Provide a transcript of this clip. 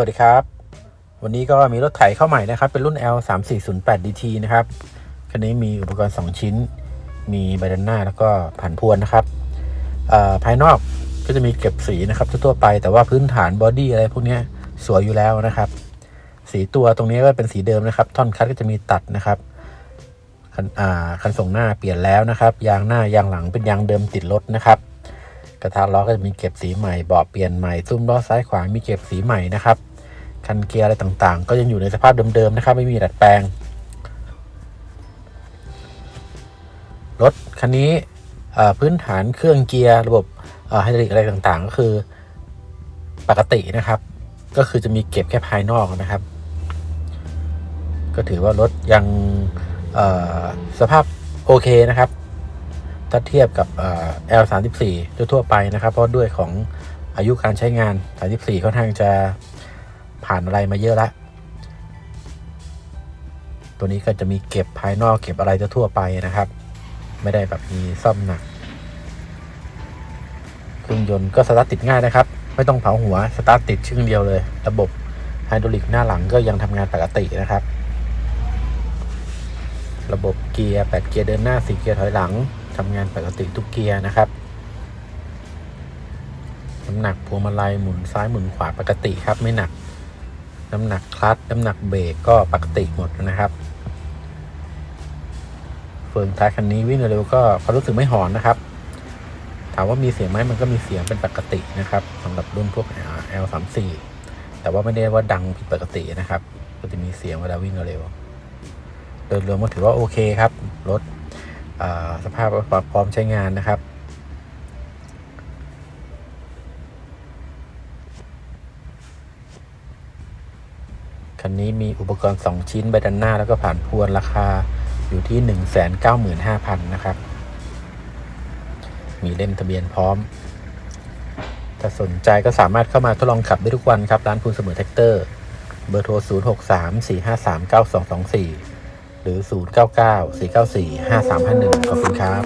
สวัสดีครับ วันนี้ก็มีรถไถเข้าใหม่นะครับ เป็นรุ่น L 3 4 0 8 DT นะครับ คันนี้มีอุปกรณ์ 2 ชิ้น มีใบดันหน้าแล้วก็ผันพวนนะครับอ่อภายนอกก็จะมีเก็บสีนะครับทั่วไป แต่ว่าพื้นฐานบอดี้อะไรพวกนี้สวยอยู่แล้วนะครับ สีตัวตรงนี้ก็เป็นสีเดิมนะครับ ท่อนคัดก็จะมีตัดนะครับคันอ่าคันส่งหน้าเปลี่ยนแล้วนะครับ ยางหน้ายางหลังเป็นยางเดิมติดรถนะครับกระทะล้อก็จะมีเก็บสีใหม่เบาะเปลี่ยนใหม่ ซุ้มล้อซ้ายขวามีเก็บสีใหม่นะครับ คันเกียร์อะไรต่างๆ ก็ยังอยู่ในสภาพเดิมๆนะครับ ไม่มีดัดแปลง รถคันนี้พื้นฐานเครื่องเกียร์ระบบไฮดรอลิกอะไรต่างๆ ก็คือปกตินะครับ ก็คือจะมีเก็บแค่ภายนอกนะครับ ก็ถือว่ารถยังสภาพโอเคนะครับถ้าเทียบกับ L34 ทั่วๆไปนะครับ เพราะด้วยของอายุการใช้งาน 34 ค่อนข้างจะ ผ่านอะไรมาเยอะแล้วตัวนี้ก็จะมีเก็บภายนอกเก็บอะไรทั่วไปนะครับ ไม่ได้แบบมีซ่อมหนักเครื่องยนต์ก็สตาร์ทติดง่ายนะครับ ไม่ต้องเผาหัวสตาร์ทติดชึ่งเดียวเลย ระบบไฮดรอลิกหน้าหลังก็ยังทำงานปกตินะครับ ระบบเกียร์8เกียร์เดินหน้า4เกียร์ถอยหลังทำงานปกติทุกเกียร์นะครับน้ำหนักพวงมาลัยหมุนซ้ายหมุนขวาปกติครับไม่หนัก น้ำหนักคลัตช์น้ำหนักเบรกก็ปกติหมดนะครับ เฟืองท้ายคันนี้วิ่งเร็วก็ความรู้สึกไม่หอนนะครับ ถามว่ามีเสียงไหมมันก็มีเสียงเป็นปกตินะครับสำหรับรุ่นพวก L 3 4 แต่ว่าไม่ได้ว่าดังผิดปกตินะครับ ก็จะมีเสียงเวลาวิ่งเร็วโดยรวมก็ถือว่าโอเคครับรถสภาพพร้อมใช้งานนะครับ คันนี้มีอุปกรณ์ 2 ชิ้นใบดันหน้าแล้วก็ผ่านพวนราคาอยู่ที่ 195,000 นะครับ มีเล่มทะเบียนพร้อม ถ้าสนใจก็สามารถเข้ามาทดลองขับได้ทุกวันครับ ร้านพูนเสมอแท็กเตอร์ เบอร์โทร 0634539224 หรือ 099 494 5351 ขอบคุณครับ